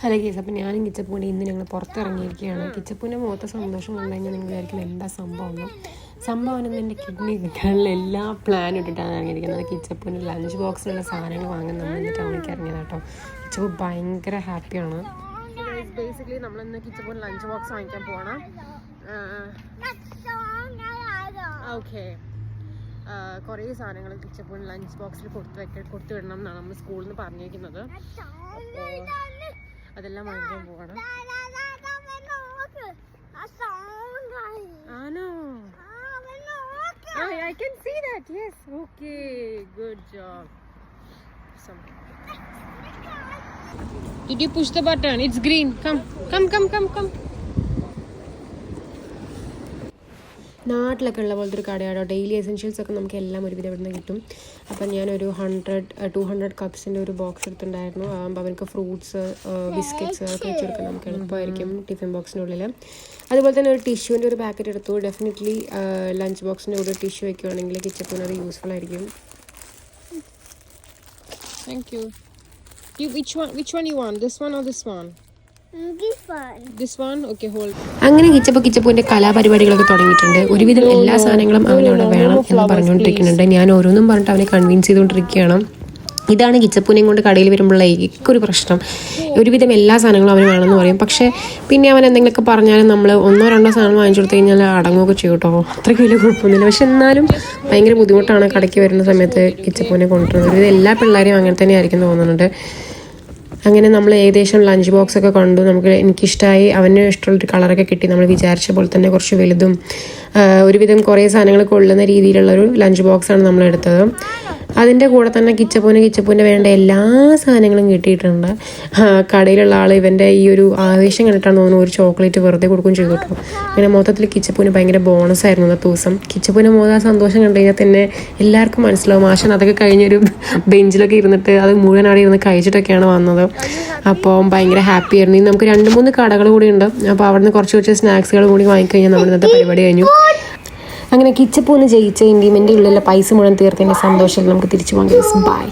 Hello case അപ്പം ഞാനും കിച്ചപ്പൂന്റെ ഇന്ന് ഞങ്ങൾ പുറത്തിറങ്ങിയിരിക്കുകയാണ്. കിച്ചപ്പൂന്റെ മുഖത്തെ സന്തോഷം കണ്ടു കഴിഞ്ഞാൽ നിങ്ങൾ വിചാരിക്കും എന്താ സംഭവം സംഭവം എന്ന് എന്റെ കിഡ്നി കിട്ടാനുള്ള എല്ലാ പ്ലാനും ഇട്ടിട്ടാണ് ഇറങ്ങിയിരിക്കുന്നത് കിച്ചപ്പൂന്റെ ലഞ്ച് ബോക്സിലുള്ള സാധനങ്ങൾ വാങ്ങാൻ നമ്മൾ ഇന്ന് ടൗണിലേക്ക് ഇറങ്ങിയത് കേട്ടോ കിച്ചപ്പൂ ഭയങ്കര ഹാപ്പിയാണ് ബേസിക്കലി നമ്മൾ ഇന്ന് കിച്ചപ്പൂൻ ലഞ്ച് ബോക്സ് വാങ്ങിക്കാൻ പോകണം ഓക്കെ കുറേ സാധനങ്ങൾ കിച്ചപ്പൂൻ ലഞ്ച് ബോക്സിൽ കൊടുത്തു വെക്ക കൊടുത്തു വിടണം എന്നാണ് നമ്മൾ സ്കൂളിൽ നിന്ന് പറഞ്ഞിരിക്കുന്നത്. അതെല്ലാം വാങ്ങിക്കാൻ പോകണം ആണോ I, I can see that. Yes. Okay. Good job. Some. Did you push the button? It's green. Come. Come. Come. Come. Come. നാട്ടിലൊക്കെ ഉള്ള പോലത്തെ ഒരു കടയാണോ ഡെയിലി എസെൻഷ്യൽസ് ഒക്കെ നമുക്ക് എല്ലാം ഒരുവിധം ഇവിടെ നിന്ന് കിട്ടും. അപ്പം ഞാനൊരു ഹൺഡ്രഡ് ടു ഹൺഡ്രഡ് കപ്സിന്റെ ഒരു ബോക്സ് എടുത്തിട്ടുണ്ടായിരുന്നു. ആകുമ്പോൾ അവർക്ക് ഫ്രൂട്ട്സ് ബിസ്ക്കറ്റ്സ് അതൊക്കെ വെച്ചെടുക്കാൻ നമുക്ക് എളുപ്പമായിരിക്കും ടിഫിൻ ബോക്സിനുള്ളിൽ അതുപോലെ തന്നെ ഒരു ടിഷ്യൂവിന്റെ ഒരു പാക്കറ്റ് എടുത്തു. ഡെഫിനറ്റ്ലി ലഞ്ച് ബോക്സിന്റെ കൂടെ ടിഷ്യൂ വയ്ക്കുവാണെങ്കിൽ കിച്ചപ്പിന് അത് യൂസ്ഫുൾ ആയിരിക്കും. Thank you You which one which one you want? This one or this one? This one. This one? Okay, hold. അങ്ങനെ കിച്ചപ്പോ കിച്ചപ്പുവിന്റെ കലാപരിപാടികളൊക്കെ തുടങ്ങിയിട്ടുണ്ട്. ഒരുവിധം എല്ലാ സാധനങ്ങളും അവനവിടെ വേണം എന്ന് പറഞ്ഞുകൊണ്ടിരിക്കുന്നുണ്ട്. ഞാൻ ഓരോന്നും പറഞ്ഞിട്ട് അവനെ കൺവിൻസ് ചെയ്തുകൊണ്ടിരിക്കുകയാണ്. ഇതാണ് കിച്ചപ്പൂനെയും കൊണ്ട് കടയിൽ വരുമ്പോഴുള്ള ഏകൊരു പ്രശ്നം. ഒരുവിധം എല്ലാ സാധനങ്ങളും അവന് വേണമെന്ന് പറയും. പക്ഷേ പിന്നെ അവൻ എന്തെങ്കിലുമൊക്കെ പറഞ്ഞാലും നമ്മൾ ഒന്നോ രണ്ടോ സാധനം വാങ്ങിച്ചു കൊടുത്തു കഴിഞ്ഞാൽ അടങ്ങുകയൊക്കെ ചെയ്യും കേട്ടോ. അത്രയ്ക്ക് വലിയ കുഴപ്പമൊന്നുമില്ല. പക്ഷെ എന്നാലും ഭയങ്കര ബുദ്ധിമുട്ടാണ് കടയ്ക്ക് വരുന്ന സമയത്ത് കിച്ചപ്പൂനെ കൊണ്ടുവരുന്നത്. ഒരുവിധം എല്ലാ പിള്ളേരെയും അങ്ങനെ തന്നെ ആയിരിക്കും തോന്നുന്നുണ്ട്. അങ്ങനെ നമ്മൾ ഏകദേശം ലഞ്ച് ബോക്സ് ഒക്കെ കണ്ടു. നമുക്ക് എനിക്കിഷ്ടമായി അവന് ഇഷ്ടമുള്ളൊരു കളറൊക്കെ കിട്ടി. നമ്മൾ വിചാരിച്ച പോലെ തന്നെ കുറച്ച് വലുതും ഒരുവിധം കുറേ സാധനങ്ങൾ കൊള്ളുന്ന രീതിയിലുള്ളൊരു ലഞ്ച് ബോക്സാണ് നമ്മൾ എടുത്തത്. അതിന്റെ കൂടെ തന്നെ കിച്ചപ്പൂന് കിച്ചപ്പൂന് വേണ്ട എല്ലാ സാധനങ്ങളും കിട്ടിയിട്ടുണ്ട്. കടയിലുള്ള ആൾ ഇവന്റെ ഈ ഒരു ആവേശം കണ്ടിട്ടാണ് തോന്നുന്നു ഒരു ചോക്ലേറ്റ് വെറുതെ കൊടുക്കുകയും ചെയ്തു കേട്ടോ. അങ്ങനെ മൊത്തത്തിൽ കിച്ചപ്പൂന് ഭയങ്കര ബോണസ് ആയിരുന്നു അന്നത്തെ ദിവസം. കിച്ചപ്പൂന് മുതൽ സന്തോഷം കണ്ടു കഴിഞ്ഞാൽ തന്നെ എല്ലാവർക്കും മനസ്സിലാവും. ആശൻ അതൊക്കെ കഴിഞ്ഞൊരു ബെഞ്ചിലൊക്കെ ഇരുന്നിട്ട് അത് മുഴുവൻ അവിടെ ഇരുന്ന് കഴിച്ചിട്ടൊക്കെയാണ് വന്നത്. അപ്പോൾ ഭയങ്കര ഹാപ്പി ആയിരുന്നു. ഇനി നമുക്ക് രണ്ട് മൂന്ന് കടകൾ കൂടി ഉണ്ട്. അപ്പോൾ അവിടെ നിന്ന് കുറച്ച് കുറച്ച് സ്നാക്സുകൾ കൂടി വാങ്ങിക്കഴിഞ്ഞാൽ നമ്മൾ ഇന്നത്തെ പരിപാടി കഴിഞ്ഞു. അങ്ങനെ കിച്ചപ്പൂന്ന് ജയിച്ച ഇൻഡിമെന്റെ ഉള്ളിലെ പൈസ മുഴുവൻ തീർത്തതിന്റെ സന്തോഷത്തിൽ നമുക്ക് തിരിച്ചു പോകാം ബൈ